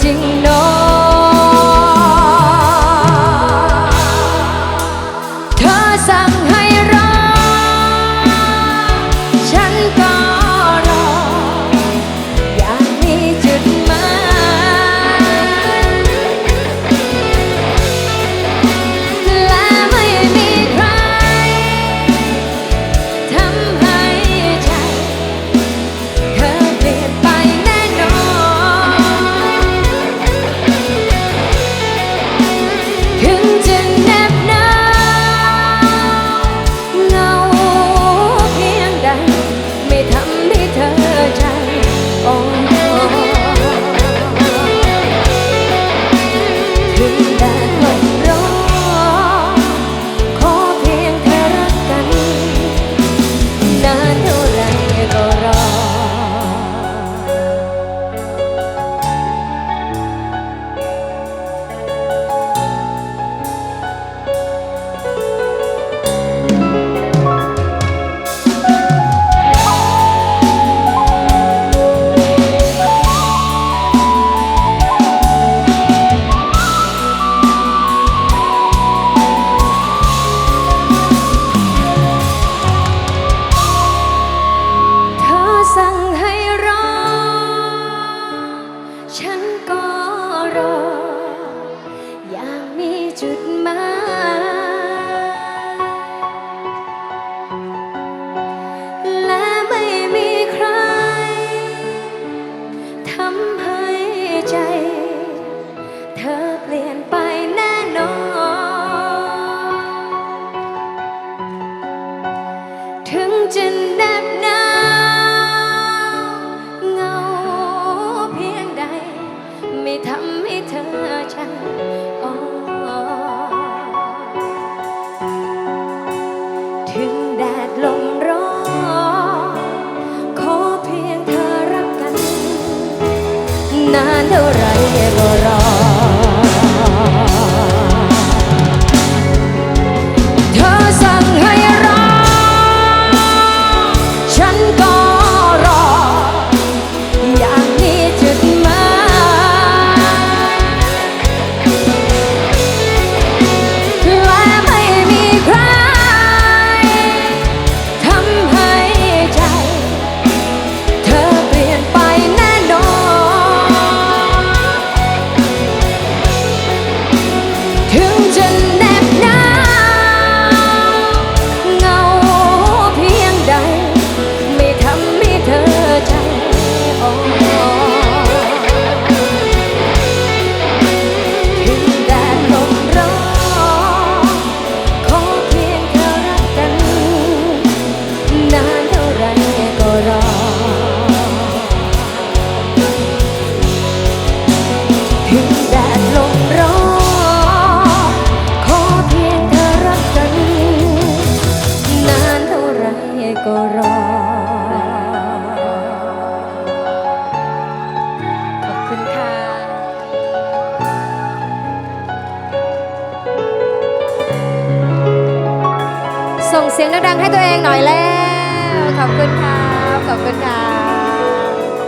chính nó จุดหมายและไม่มีใครทำให้ใจ เธอเปลี่ยนไปแน่นอน ถึงจะแนบหนาเงาเพียงใด ไม่ทำให้เธอใจอ่อ 난 후라이에 걸어. You ขอบคุณค่ะ ส่งเสียงดังๆให้ตัวเองหน่อยแล้ว ขอบคุณครับ ขอบคุณครับ